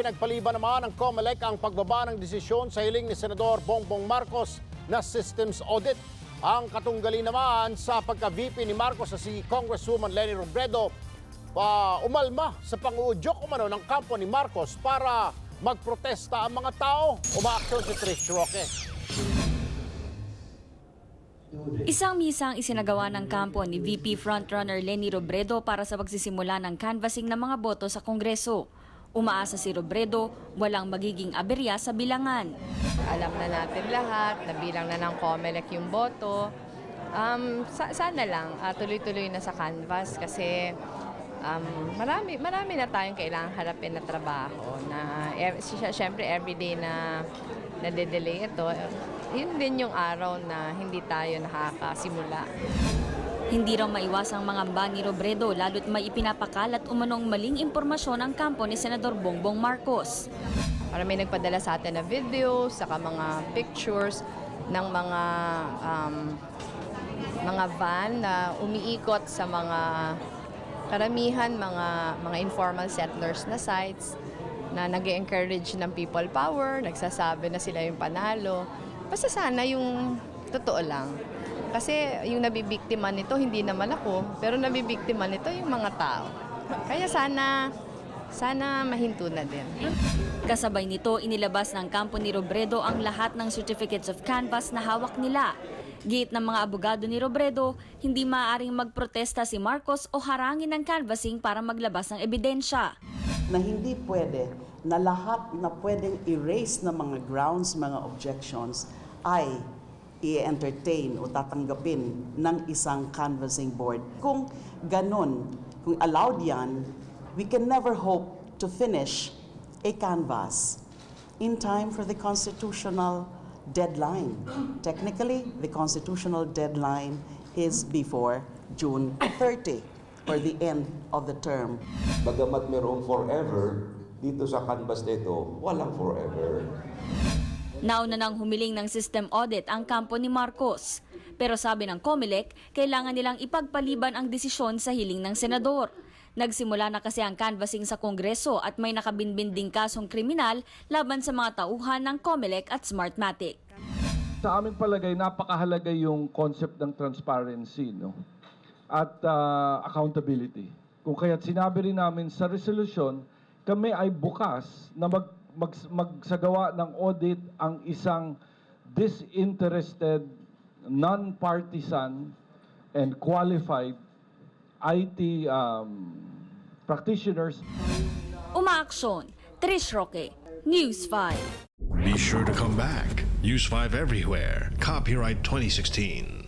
pinagpaliban naman ng COMELEC ang pagbaba ng desisyon sa hiling ni Senador Bongbong Marcos na systems audit. Ang katunggali naman sa pagka-VP ni Marcos sa si Congresswoman Lenny Robredo pa umalma sa panguudyok umano ng kampo ni Marcos para magprotesta ang mga tao. Umaaksyon si Trish Roque. Isang misang isinagawa ng kampo ni VP frontrunner Lenny Robredo para sa pagsisimula ng canvassing ng mga boto sa Kongreso. Umaasa si Robredo, walang magiging aberya sa bilangan. Alam na natin lahat, nabilang na ng COMELEC yung boto. Um, sa- sana lang, ah, tuloy-tuloy na sa canvas kasi um, marami, marami na tayong kailangang harapin na trabaho na sy- syempre everyday na nade-delay ito, yun din yung araw na hindi tayo nakakasimula. Hindi raw maiwasang mangamba ni Robredo lalo't may ipinapakalat umanong maling impormasyon ang kampo ni Senador Bongbong Marcos. Para may nagpadala sa atin na videos, saka mga pictures ng mga um, mga van na umiikot sa mga karamihan mga mga informal settlers na sites na nag encourage ng people power, nagsasabi na sila yung panalo. Basta sana yung totoo lang. Kasi yung nabibiktima nito, hindi naman ako, pero nabibiktima nito yung mga tao. Kaya sana, sana mahinto na din. Kasabay nito, inilabas ng kampo ni Robredo ang lahat ng certificates of canvass na hawak nila. Giit ng mga abogado ni Robredo, hindi maaaring magprotesta si Marcos o harangin ng canvassing para maglabas ng ebidensya. na hindi pwede na lahat na pwedeng erase na mga grounds, mga objections ay i-entertain o tatanggapin ng isang canvassing board. Kung ganon, kung allowed yan, we can never hope to finish a canvas in time for the constitutional deadline. Technically, the constitutional deadline is before June 30 or the end of the term. Bagamat mayroong forever, dito sa canvas nito, walang forever. Nauna nang humiling ng system audit ang kampo ni Marcos. Pero sabi ng COMELEC, kailangan nilang ipagpaliban ang desisyon sa hiling ng senador. Nagsimula na kasi ang canvassing sa Kongreso at may nakabinbin ding kasong kriminal laban sa mga tauhan ng COMELEC at Smartmatic. Sa aming palagay, napakahalaga yung concept ng transparency no? at ah, accountability. Kung kaya't sinabi rin namin sa resolution, kami ay bukas na mag, mag, magsagawa ng audit ang isang disinterested, non-partisan, and qualified IT um, practitioners Umaaksyon, Trish Roque, News 5. Be sure to come back. Use 5 everywhere. Copyright 2016.